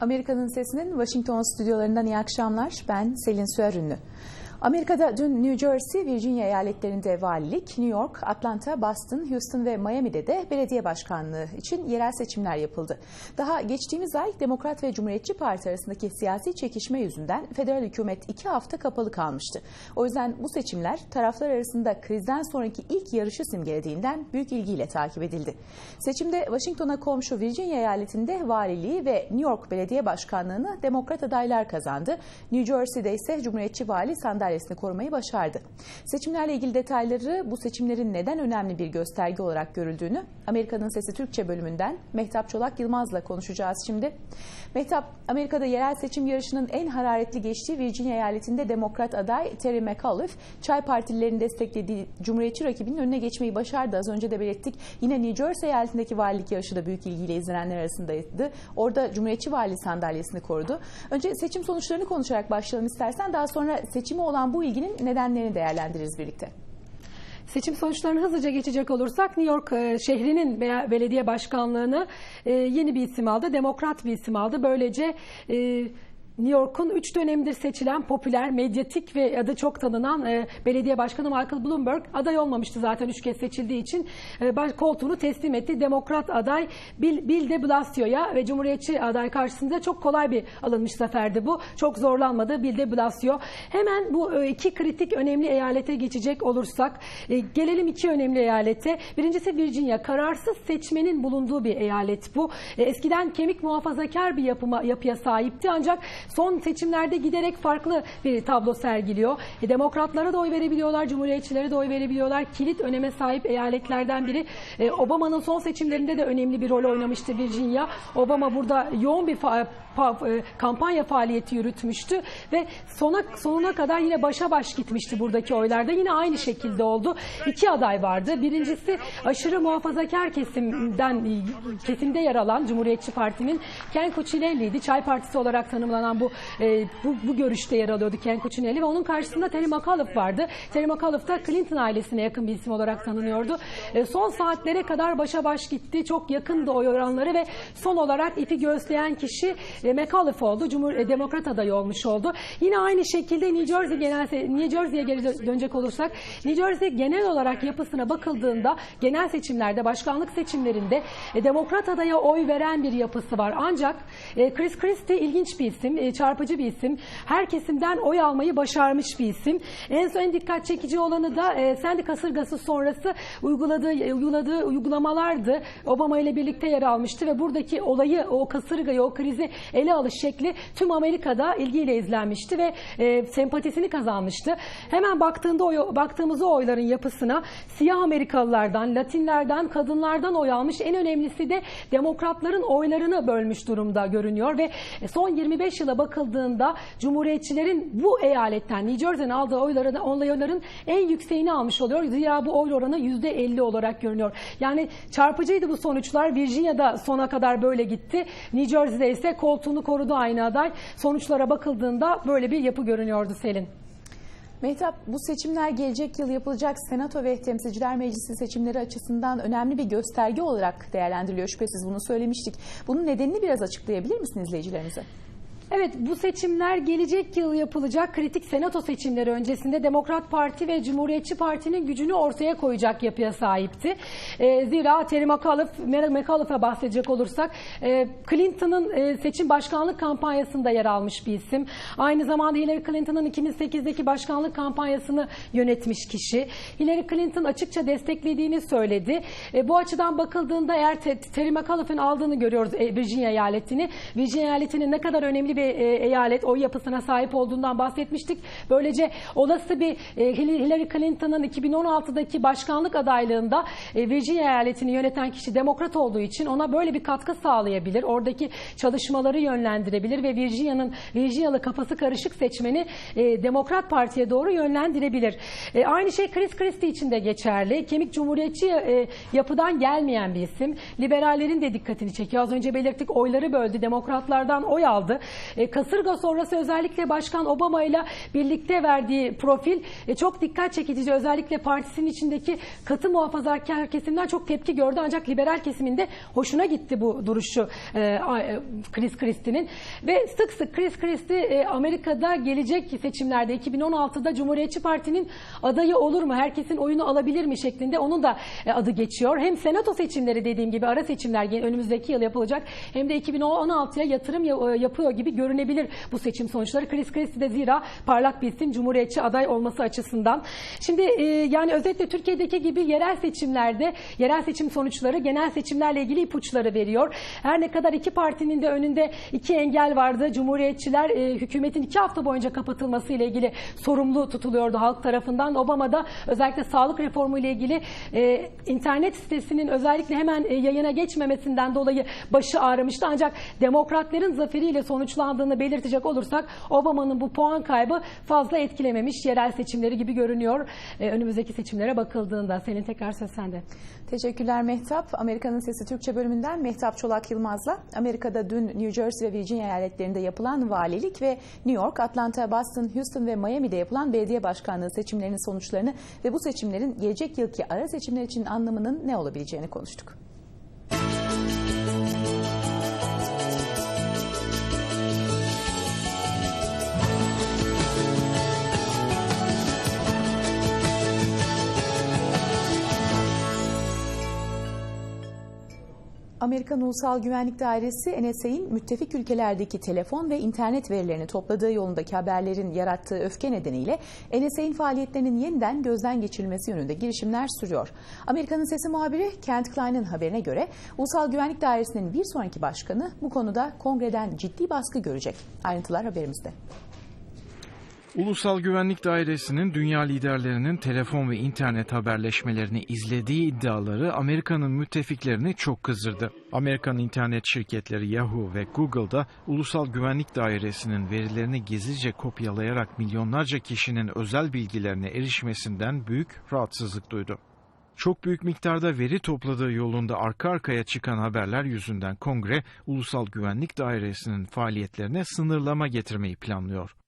Amerika'nın Sesi'nin Washington stüdyolarından iyi akşamlar. Ben Selin Süerünlü. Amerika'da dün New Jersey, Virginia eyaletlerinde valilik, New York, Atlanta, Boston, Houston ve Miami'de de belediye başkanlığı için yerel seçimler yapıldı. Daha geçtiğimiz ay Demokrat ve Cumhuriyetçi Parti arasındaki siyasi çekişme yüzünden federal hükümet iki hafta kapalı kalmıştı. O yüzden bu seçimler taraflar arasında krizden sonraki ilk yarışı simgelediğinden büyük ilgiyle takip edildi. Seçimde Washington'a komşu Virginia eyaletinde valiliği ve New York belediye başkanlığını Demokrat adaylar kazandı. New Jersey'de ise Cumhuriyetçi vali sandalyesini korumayı başardı. Seçimlerle ilgili detayları bu seçimlerin neden önemli bir gösterge olarak görüldüğünü Amerika'nın Sesi Türkçe bölümünden Mehtap Çolak Yılmaz'la konuşacağız şimdi. Mehtap, Amerika'da yerel seçim yarışının en hararetli geçtiği Virginia eyaletinde Demokrat aday Terry McAuliffe, Çay Partililerin desteklediği Cumhuriyetçi rakibinin önüne geçmeyi başardı. Az önce de belirttik. Yine New Jersey eyaletindeki valilik yarışı da büyük ilgiyle izlenenler arasındaydı. Orada Cumhuriyetçi vali sandalyesini korudu. Önce seçim sonuçlarını konuşarak başlayalım istersen. Daha sonra seçime olan bu ilginin nedenlerini değerlendiririz birlikte. Seçim sonuçlarını hızlıca geçecek olursak New York e, şehrinin veya belediye başkanlığını e, yeni bir isim aldı. Demokrat bir isim aldı. Böylece e, New York'un 3 dönemdir seçilen popüler, medyatik ve adı çok tanınan e, belediye başkanı Michael Bloomberg aday olmamıştı zaten 3 kez seçildiği için e, baş, koltuğunu teslim etti. Demokrat aday Bill, Bill de Blasio'ya ve Cumhuriyetçi aday karşısında çok kolay bir alınmış zaferdi bu. Çok zorlanmadı Bill de Blasio. Hemen bu e, iki kritik önemli eyalete geçecek olursak e, gelelim iki önemli eyalete. Birincisi Virginia. Kararsız seçmenin bulunduğu bir eyalet bu. E, eskiden kemik muhafazakar bir yapıma, yapıya sahipti ancak son seçimlerde giderek farklı bir tablo sergiliyor. E, demokratlara da oy verebiliyorlar, cumhuriyetçilere de oy verebiliyorlar. Kilit öneme sahip eyaletlerden biri. E, Obama'nın son seçimlerinde de önemli bir rol oynamıştı Virginia. Obama burada yoğun bir kampanya faaliyeti yürütmüştü ve sona sonuna kadar yine başa baş gitmişti buradaki oylarda. Yine aynı şekilde oldu. İki aday vardı. Birincisi aşırı muhafazakar kesimden kesimde yer alan Cumhuriyetçi Parti'nin Ken Cuccinelli'ydi. Çay Partisi olarak tanımlanan bu e, bu, bu görüşte yer alıyordu Ken Cuccinelli ve onun karşısında Terry McAuliffe vardı. Terry McAuliffe da Clinton ailesine yakın bir isim olarak tanınıyordu. E, son saatlere kadar başa baş gitti. Çok yakındı oy oranları ve son olarak ipi göğüsleyen kişi e, McAuliffe oldu. Cumhur e, Demokrat adayı olmuş oldu. Yine aynı şekilde New Jersey genel New Jersey'ye geri dö- dönecek olursak New Jersey genel olarak yapısına bakıldığında genel seçimlerde, başkanlık seçimlerinde e, Demokrat adaya oy veren bir yapısı var. Ancak e, Chris Christie ilginç bir isim, e, çarpıcı bir isim. Her kesimden oy almayı başarmış bir isim. En son en dikkat çekici olanı da e, Sandy kasırgası sonrası uyguladığı e, uyguladığı uygulamalardı. Obama ile birlikte yer almıştı ve buradaki olayı, o kasırgayı, o krizi ele alış şekli tüm Amerika'da ilgiyle izlenmişti ve e, sempatisini kazanmıştı. Hemen baktığında oy, baktığımız o oyların yapısına siyah Amerikalılardan, Latinlerden, kadınlardan oy almış. En önemlisi de demokratların oylarını bölmüş durumda görünüyor ve son 25 yıla bakıldığında Cumhuriyetçilerin bu eyaletten New Jersey'den aldığı oyların, oyların en yükseğini almış oluyor. Zira bu oy oranı %50 olarak görünüyor. Yani çarpıcıydı bu sonuçlar. Virginia'da sona kadar böyle gitti. New Jersey'de ise koltuğunu korudu aynı aday. Sonuçlara bakıldığında böyle bir yapı görünüyordu Selin. Mehtap, bu seçimler gelecek yıl yapılacak Senato ve Temsilciler Meclisi seçimleri açısından önemli bir gösterge olarak değerlendiriliyor. Şüphesiz bunu söylemiştik. Bunun nedenini biraz açıklayabilir misin izleyicilerimize? Evet bu seçimler gelecek yıl yapılacak kritik senato seçimleri öncesinde Demokrat Parti ve Cumhuriyetçi Parti'nin gücünü ortaya koyacak yapıya sahipti. Ee, zira Terry McAuliffe, bahsedecek olursak e, Clinton'ın e, seçim başkanlık kampanyasında yer almış bir isim. Aynı zamanda Hillary Clinton'ın 2008'deki başkanlık kampanyasını yönetmiş kişi. Hillary Clinton açıkça desteklediğini söyledi. E, bu açıdan bakıldığında eğer Te- Terry McAuliffe'in aldığını görüyoruz e, Virginia eyaletini. Virginia eyaletinin ne kadar önemli bir e, eyalet, oy yapısına sahip olduğundan bahsetmiştik. Böylece olası bir e, Hillary Clinton'ın 2016'daki başkanlık adaylığında e, Virginia eyaletini yöneten kişi demokrat olduğu için ona böyle bir katkı sağlayabilir. Oradaki çalışmaları yönlendirebilir ve Virginia'nın Virginia'lı kafası karışık seçmeni Demokrat Parti'ye doğru yönlendirebilir. Aynı şey Chris Christie için de geçerli. Kemik cumhuriyetçi yapıdan gelmeyen bir isim. Liberallerin de dikkatini çekiyor. Az önce belirttik oyları böldü. Demokratlardan oy aldı. E, kasırga sonrası özellikle Başkan Obama ile birlikte verdiği profil e, çok dikkat çekici. Özellikle partisinin içindeki katı muhafazakar kesimden çok tepki gördü. Ancak liberal kesiminde hoşuna gitti bu duruşu e, Chris Christie'nin. Ve sık sık Chris Christie Amerika'da gelecek seçimlerde 2016'da Cumhuriyetçi Parti'nin adayı olur mu? Herkesin oyunu alabilir mi şeklinde onun da adı geçiyor. Hem senato seçimleri dediğim gibi ara seçimler önümüzdeki yıl yapılacak hem de 2016'ya yatırım ya- yapıyor gibi görünebilir bu seçim sonuçları. Chris Christie de zira parlak bir isim Cumhuriyetçi aday olması açısından. Şimdi e, yani özetle Türkiye'deki gibi yerel seçimlerde yerel seçim sonuçları genel seçimlerle ilgili ipuçları veriyor. Her ne kadar iki partinin de önünde iki engel vardı. Cumhuriyetçiler e, hükümetin iki hafta boyunca kapatılması ile ilgili sorumlu tutuluyordu halk tarafından. Obama da özellikle sağlık reformu ile ilgili e, internet sitesinin özellikle hemen e, yayına geçmemesinden dolayı başı ağrımıştı. Ancak demokratların zaferiyle sonuçlandığını belirtecek olursak Obama'nın bu puan kaybı fazla etkilememiş yerel seçimleri gibi görünüyor. E, önümüzdeki seçimlere bakıldığında. Senin tekrar söz sende. Teşekkürler Mehtap. Amerika'nın Sesi Türkçe bölümünden Mehtap Çolak Yılmaz'la Amerika'da dün New Jersey ve Virginia eyaletlerinde yapılan valilik ve New York, Atlanta, Boston, Houston ve Miami'de yapılan belediye başkanlığı seçimlerinin sonuçlarını ve bu seçimlerin gelecek yılki ara seçimler için anlamının ne olabileceğini konuştuk. Amerikan Ulusal Güvenlik Dairesi NSA'in müttefik ülkelerdeki telefon ve internet verilerini topladığı yolundaki haberlerin yarattığı öfke nedeniyle NSA'in faaliyetlerinin yeniden gözden geçirilmesi yönünde girişimler sürüyor. Amerika'nın sesi muhabiri Kent Klein'in haberine göre Ulusal Güvenlik Dairesi'nin bir sonraki başkanı bu konuda kongreden ciddi baskı görecek. Ayrıntılar haberimizde. Ulusal Güvenlik Dairesi'nin dünya liderlerinin telefon ve internet haberleşmelerini izlediği iddiaları Amerika'nın müttefiklerini çok kızdırdı. Amerikan internet şirketleri Yahoo ve Google'da Ulusal Güvenlik Dairesi'nin verilerini gizlice kopyalayarak milyonlarca kişinin özel bilgilerine erişmesinden büyük rahatsızlık duydu. Çok büyük miktarda veri topladığı yolunda arka arkaya çıkan haberler yüzünden Kongre, Ulusal Güvenlik Dairesi'nin faaliyetlerine sınırlama getirmeyi planlıyor.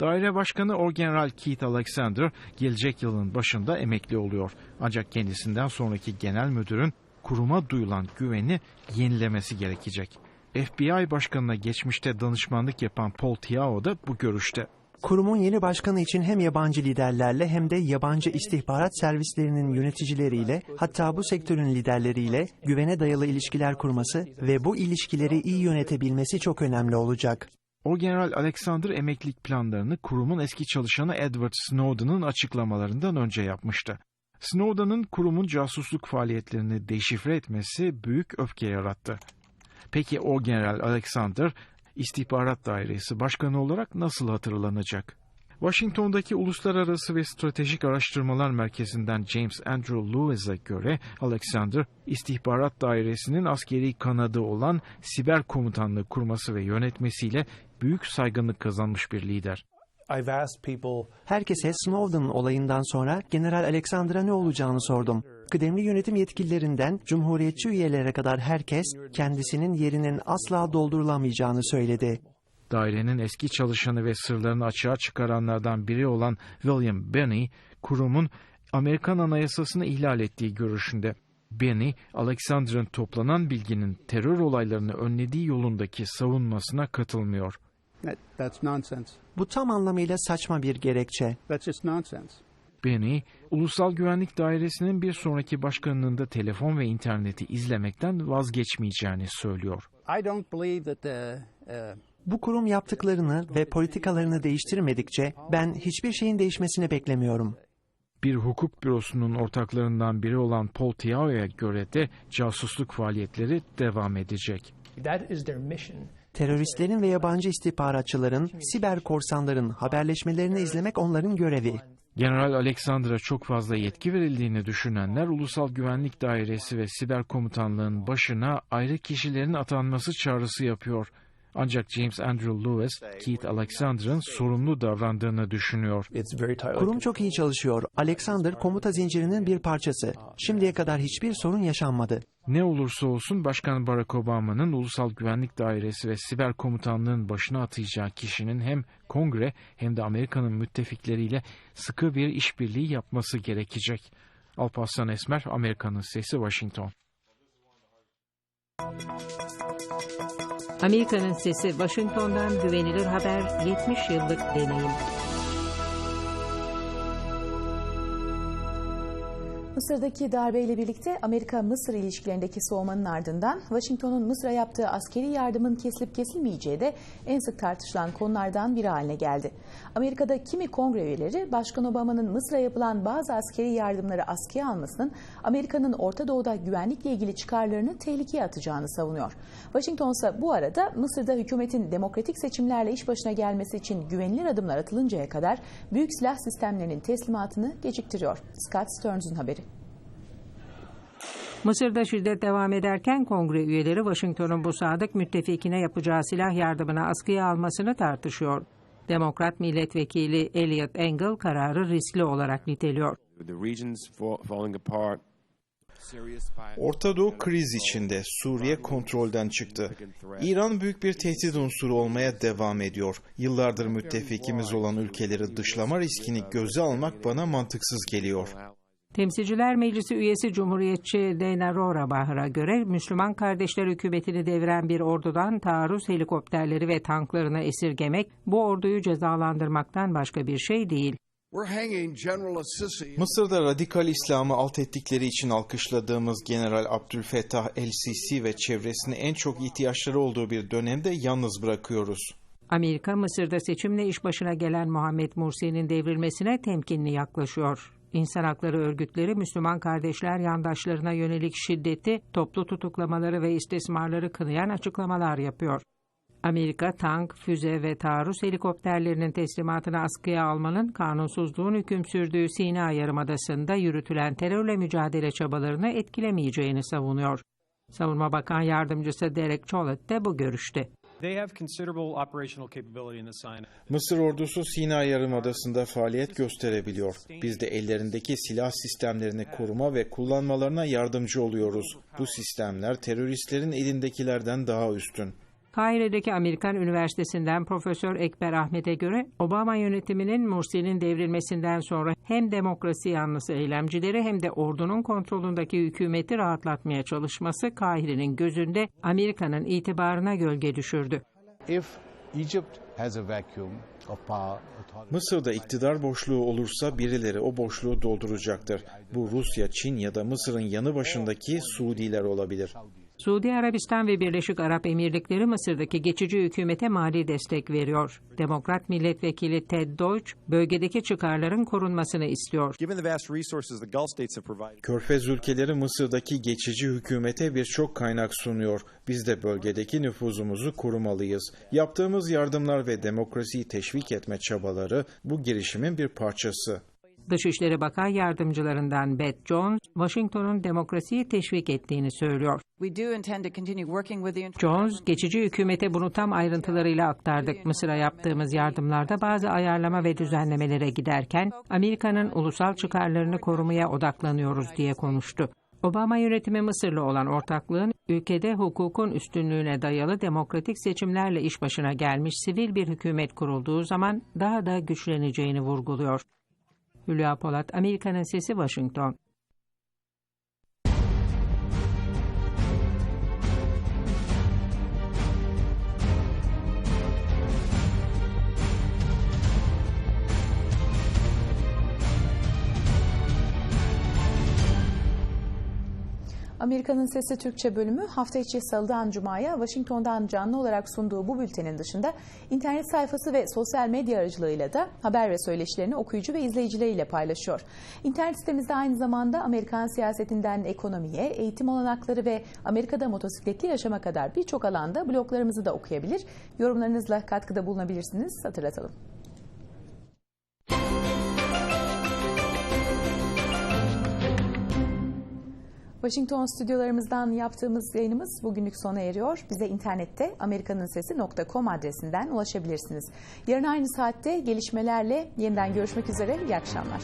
Daire Başkanı Orgeneral Keith Alexander gelecek yılın başında emekli oluyor. Ancak kendisinden sonraki genel müdürün kuruma duyulan güveni yenilemesi gerekecek. FBI Başkanı'na geçmişte danışmanlık yapan Paul Tiao da bu görüşte. Kurumun yeni başkanı için hem yabancı liderlerle hem de yabancı istihbarat servislerinin yöneticileriyle hatta bu sektörün liderleriyle güvene dayalı ilişkiler kurması ve bu ilişkileri iyi yönetebilmesi çok önemli olacak. Orgeneral Alexander emeklilik planlarını kurumun eski çalışanı Edward Snowden'ın açıklamalarından önce yapmıştı. Snowden'ın kurumun casusluk faaliyetlerini deşifre etmesi büyük öfke yarattı. Peki Orgeneral Alexander İstihbarat Dairesi Başkanı olarak nasıl hatırlanacak? Washington'daki Uluslararası ve Stratejik Araştırmalar Merkezi'nden James Andrew Lewis'e göre Alexander, istihbarat dairesinin askeri kanadı olan siber komutanlığı kurması ve yönetmesiyle büyük saygınlık kazanmış bir lider. Herkese Snowden olayından sonra General Alexander'a ne olacağını sordum. Kıdemli yönetim yetkililerinden cumhuriyetçi üyelere kadar herkes kendisinin yerinin asla doldurulamayacağını söyledi. Dairenin eski çalışanı ve sırlarını açığa çıkaranlardan biri olan William Benny, kurumun Amerikan Anayasasını ihlal ettiği görüşünde. Benny, Alexander'ın toplanan bilginin terör olaylarını önlediği yolundaki savunmasına katılmıyor. That, that's nonsense. Bu tam anlamıyla saçma bir gerekçe. That's just nonsense. Benny, Ulusal Güvenlik Dairesi'nin bir sonraki başkanlığında telefon ve interneti izlemekten vazgeçmeyeceğini söylüyor. I don't believe that the uh, Bu kurum yaptıklarını ve politikalarını değiştirmedikçe ben hiçbir şeyin değişmesini beklemiyorum. Bir hukuk bürosunun ortaklarından biri olan Paul Tiao'ya göre de casusluk faaliyetleri devam edecek. That is their mission. Teröristlerin ve yabancı istihbaratçıların, siber korsanların haberleşmelerini izlemek onların görevi. General Alexander'a çok fazla yetki verildiğini düşünenler Ulusal Güvenlik Dairesi ve Siber Komutanlığın başına ayrı kişilerin atanması çağrısı yapıyor. Ancak James Andrew Lewis, Keith Alexander'ın sorumlu davrandığını düşünüyor. Kurum çok iyi çalışıyor. Alexander komuta zincirinin bir parçası. Şimdiye kadar hiçbir sorun yaşanmadı. Ne olursa olsun Başkan Barack Obama'nın Ulusal Güvenlik Dairesi ve Siber Komutanlığın başına atayacağı kişinin hem kongre hem de Amerika'nın müttefikleriyle sıkı bir işbirliği yapması gerekecek. Alparslan Esmer, Amerika'nın Sesi, Washington. Amerika'nın Sesi Washington'dan güvenilir haber 70 yıllık deneyim. Mısır'daki darbeyle birlikte Amerika-Mısır ilişkilerindeki soğumanın ardından Washington'un Mısır'a yaptığı askeri yardımın kesilip kesilmeyeceği de en sık tartışılan konulardan biri haline geldi. Amerika'da kimi kongre üyeleri Başkan Obama'nın Mısır'a yapılan bazı askeri yardımları askıya almasının Amerika'nın Orta Doğu'da güvenlikle ilgili çıkarlarını tehlikeye atacağını savunuyor. Washington ise bu arada Mısır'da hükümetin demokratik seçimlerle iş başına gelmesi için güvenilir adımlar atılıncaya kadar büyük silah sistemlerinin teslimatını geciktiriyor. Scott Stearns'un haberi. Mısır'da şiddet devam ederken kongre üyeleri Washington'un bu sadık müttefikine yapacağı silah yardımını askıya almasını tartışıyor. Demokrat milletvekili Elliot Engel kararı riskli olarak niteliyor. Orta Doğu kriz içinde Suriye kontrolden çıktı. İran büyük bir tehdit unsuru olmaya devam ediyor. Yıllardır müttefikimiz olan ülkeleri dışlama riskini göze almak bana mantıksız geliyor. Temsilciler Meclisi üyesi Cumhuriyetçi Dana Rohrabacher'a göre Müslüman Kardeşler hükümetini deviren bir ordudan taarruz helikopterleri ve tanklarını esirgemek bu orduyu cezalandırmaktan başka bir şey değil. Mısır'da radikal İslam'ı alt ettikleri için alkışladığımız General Abdülfettah el-Sisi ve çevresini en çok ihtiyaçları olduğu bir dönemde yalnız bırakıyoruz. Amerika, Mısır'da seçimle iş başına gelen Muhammed Mursi'nin devrilmesine temkinli yaklaşıyor. İnsan hakları örgütleri Müslüman kardeşler yandaşlarına yönelik şiddeti, toplu tutuklamaları ve istismarları kınayan açıklamalar yapıyor. Amerika, tank, füze ve taarruz helikopterlerinin teslimatını askıya almanın kanunsuzluğun hüküm sürdüğü Sina Yarımadası'nda yürütülen terörle mücadele çabalarını etkilemeyeceğini savunuyor. Savunma Bakan Yardımcısı Derek Chollet de bu görüşte. They have considerable operational capability in the Sinai. Mısır ordusu Sina Yarımadası'nda faaliyet gösterebiliyor. Biz de ellerindeki silah sistemlerini koruma ve kullanmalarına yardımcı oluyoruz. Bu sistemler teröristlerin elindekilerden daha üstün. Kahire'deki Amerikan Üniversitesi'nden Profesör Ekber Ahmet'e göre Obama yönetiminin Mursi'nin devrilmesinden sonra hem demokrasi yanlısı eylemcileri hem de ordunun kontrolündeki hükümeti rahatlatmaya çalışması Kahire'nin gözünde Amerika'nın itibarına gölge düşürdü. If Egypt has a vacuum of power, authority, Mısır'da iktidar boşluğu olursa birileri o boşluğu dolduracaktır. Bu Rusya, Çin ya da Mısır'ın yanı başındaki Suudiler olabilir. Suudi Arabistan ve Birleşik Arap Emirlikleri Mısır'daki geçici hükümete mali destek veriyor. Demokrat milletvekili Ted Deutsch bölgedeki çıkarların korunmasını istiyor. Körfez ülkeleri Mısır'daki geçici hükümete birçok kaynak sunuyor. Biz de bölgedeki nüfuzumuzu korumalıyız. Yaptığımız yardımlar ve demokrasiyi teşvik etme çabaları bu girişimin bir parçası. Dışişleri Bakan Yardımcılarından Beth Jones, Washington'un demokrasiyi teşvik ettiğini söylüyor. Jones, geçici hükümete bunu tam ayrıntılarıyla aktardık. Mısır'a yaptığımız yardımlarda bazı ayarlama ve düzenlemelere giderken Amerika'nın ulusal çıkarlarını korumaya odaklanıyoruz diye konuştu. Obama yönetimi Mısır'la olan ortaklığın ülkede hukukun üstünlüğüne dayalı demokratik seçimlerle iş başına gelmiş sivil bir hükümet kurulduğu zaman daha da güçleneceğini vurguluyor. Hülya Polat, Amerika'nın Sesi, Washington. Amerika'nın Sesi Türkçe bölümü hafta içi Salı'dan Cuma'ya Washington'dan canlı olarak sunduğu bu bültenin dışında internet sayfası ve sosyal medya aracılığıyla da haber ve söyleşilerini okuyucu ve izleyicileriyle paylaşıyor. İnternet sitemizde aynı zamanda Amerikan siyasetinden ekonomiye, eğitim olanakları ve Amerika'da motosikletli yaşama kadar birçok alanda bloglarımızı da okuyabilir. Yorumlarınızla katkıda bulunabilirsiniz. Hatırlatalım. Washington stüdyolarımızdan yaptığımız yayınımız bugünlük sona eriyor. Bize internette amerikanunsesi.com adresinden ulaşabilirsiniz. Yarın aynı saatte gelişmelerle yeniden görüşmek üzere. İyi akşamlar.